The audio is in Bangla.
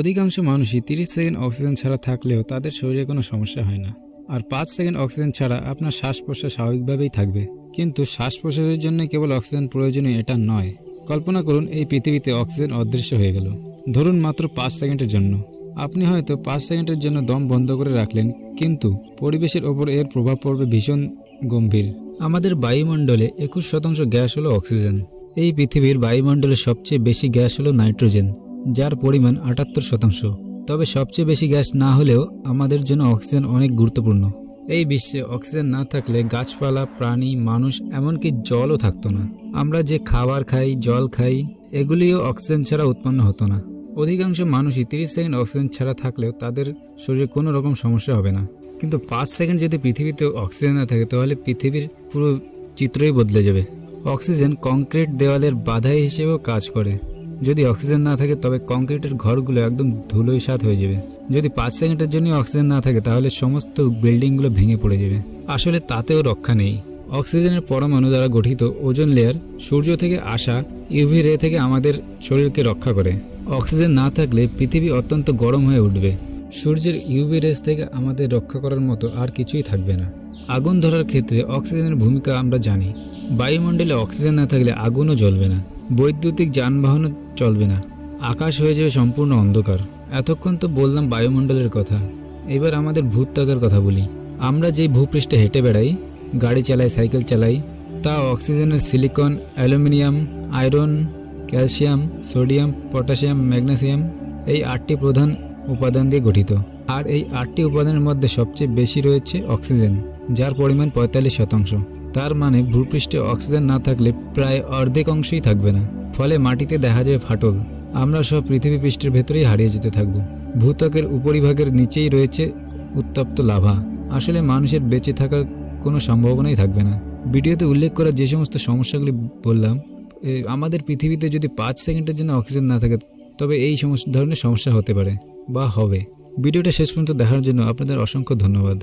অধিকাংশ মানুষই তিরিশ সেকেন্ড অক্সিজেন ছাড়া থাকলেও তাদের শরীরে কোনো সমস্যা হয় না। আর পাঁচ সেকেন্ড অক্সিজেন ছাড়া আপনার শ্বাস প্রশ্বাস স্বাভাবিকভাবেই থাকবে। কিন্তু শ্বাস প্রশ্বাসের জন্য কেবল অক্সিজেন প্রয়োজনীয় এটা নয়। কল্পনা করুন, এই পৃথিবীতে অক্সিজেন অদৃশ্য হয়ে গেল। ধরুন মাত্র পাঁচ সেকেন্ডের জন্য। আপনি হয়তো পাঁচ সেকেন্ডের জন্য দম বন্ধ করে রাখলেন, কিন্তু পরিবেশের ওপর এর প্রভাব পড়বে ভীষণ গম্ভীর। আমাদের বায়ুমণ্ডলে একুশ শতাংশ গ্যাস হলো অক্সিজেন। এই পৃথিবীর বায়ুমণ্ডলে সবচেয়ে বেশি গ্যাস হলো নাইট্রোজেন। যার পরিমাণ আটাত্তর শতাংশ। তবে সবচেয়ে বেশি গ্যাস না হলেও আমাদের জন্য অক্সিজেন অনেক গুরুত্বপূর্ণ। এই বিশ্বে অক্সিজেন না থাকলে গাছপালা, প্রাণী, মানুষ, এমনকি জলও থাকতো না। আমরা যে খাবার খাই, জল খাই, এগুলিও অক্সিজেন ছাড়া উৎপন্ন হতো না। অধিকাংশ মানুষই তিরিশ সেকেন্ড অক্সিজেন ছাড়া থাকলেও তাদের শরীরে কোনো রকম সমস্যা হবে না। কিন্তু পাঁচ সেকেন্ড যদি পৃথিবীতে অক্সিজেন না থাকে, তাহলে পৃথিবীর পুরো চিত্রই বদলে যাবে। অক্সিজেন কংক্রিট দেওয়ালের বাধা হিসেবেও কাজ করে। যদি অক্সিজেন না থাকে, তবে কংক্রিটের ঘরগুলো একদম ধুলোয় সাত হয়ে যাবে। যদি পাঁচ সেকেন্ডের জন্য অক্সিজেন না থাকে, তাহলে সমস্ত বিল্ডিংগুলো ভেঙে পড়ে যাবে। আসলে তাতেও রক্ষা নেই। অক্সিজেনের পরমাণু দ্বারা গঠিত ওজন লেয়ার সূর্য থেকে আসা ইউভি রে থেকে আমাদের শরীরকে রক্ষা করে। অক্সিজেন না থাকলে পৃথিবী অত্যন্ত গরম হয়ে উঠবে। সূর্যের ইউভি রেস থেকে আমাদের রক্ষা করার মতো আর কিছুই থাকবে না। আগুন ধরার ক্ষেত্রে অক্সিজেনের ভূমিকা আমরা জানি। বায়ুমণ্ডলে অক্সিজেন না থাকলে আগুনও জ্বলবে না। বৈদ্যুতিক যানবাহনও চলবে না। আকাশ হয়ে যাবে সম্পূর্ণ অন্ধকার। এতক্ষণ তো বললাম বায়ুমণ্ডলের কথা। এবার আমাদের ভূত্বকের কথা বলি। আমরা যেই ভূপৃষ্ঠে হেঁটে বেড়াই, গাড়ি চালাই, সাইকেল চালাই, তা অক্সিজেনের silicon, aluminium, iron, calcium, sodium, potassium, magnesium এই আটটি প্রধান উপাদান দিয়ে গঠিত। আর এই আটটি উপাদানের মধ্যে সবচেয়ে বেশি রয়েছে অক্সিজেন, যার পরিমাণ পঁয়তাল্লিশ শতাংশ। তার মানে ভূপৃষ্ঠে অক্সিজেন না থাকলে প্রায় অর্ধেক অংশই থাকবে না। ফলে মাটিতে দেখা যাবে ফাটল। আমরা সব পৃথিবী পৃষ্ঠের ভেতরেই হারিয়ে যেতে থাকব। ভূত্বকের উপরিভাগের নিচেই রয়েছে উত্তপ্ত লাভা। আসলে মানুষের বেঁচে থাকার কোনো সম্ভাবনাই থাকবে না। ভিডিওতে উল্লেখ করা যে সমস্ত সমস্যাগুলি বললাম আমাদের পৃথিবীতে যদি পাঁচ সেকেন্ডের জন্য অক্সিজেন না থাকে, তবে এই সমস্ত ধরনের সমস্যা হতে পারে বা হবে। ভিডিওটা শেষ পর্যন্ত দেখার জন্য আপনাদের অসংখ্য ধন্যবাদ।